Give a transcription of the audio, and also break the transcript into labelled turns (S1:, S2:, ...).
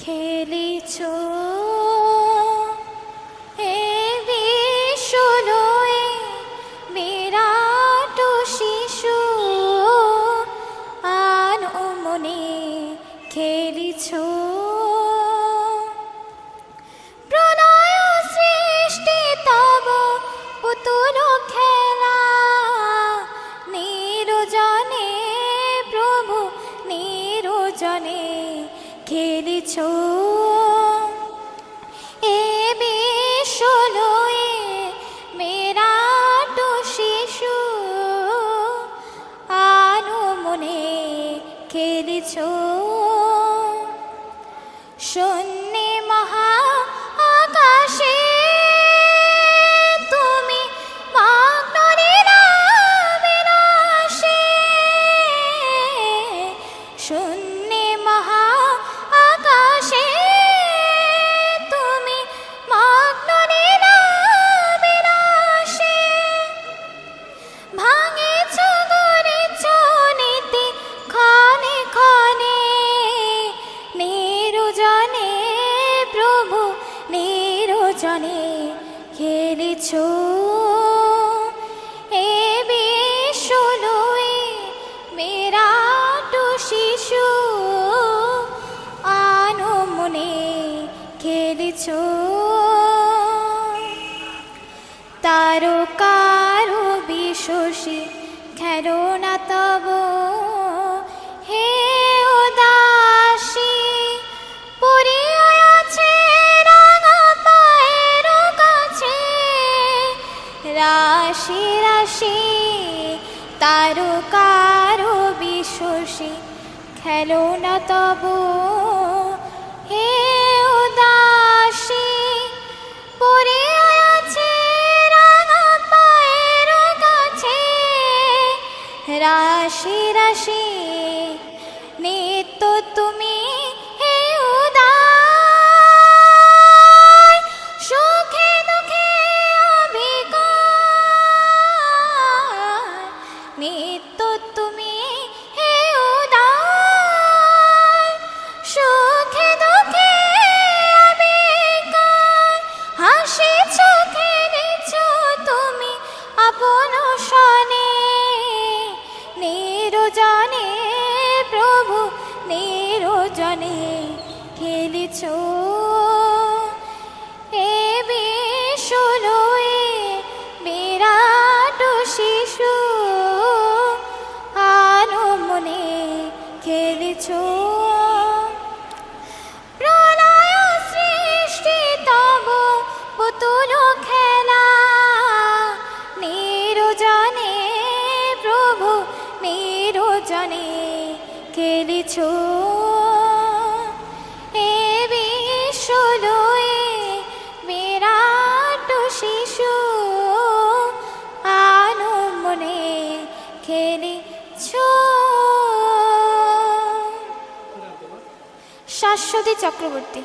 S1: খেলেছ। এ বিশ্বলয়ে বিরাট শিশু। আন মনে খেলিছ। প্রলয় সৃষ্টি তব পুতুল খেলা। নিরজনে প্রভু, নিরজনে খেলিছ? এ বিশ্বলয়ে মেরাট শিশু আনু মনে খেলিছ? খেলেছ? এ বিশ্বলয়ে বিরাট শিশু। আনো মনে খেলেছ? তারকারো বিশ্বসী খেলো না তব রাশি তারকারো বিশ্বসে খেলো না তব। হে উদাসী পরে আছে রাঙা পায়ের কাছে। রাশি রাশি খেলিছ এ বিশ্বলয়ে বিরাট শিশু আনো মনে খেলিছ। নিরজনে প্রভু নিরজনে খেলিছ। শাশ্বতী চক্রবর্তী।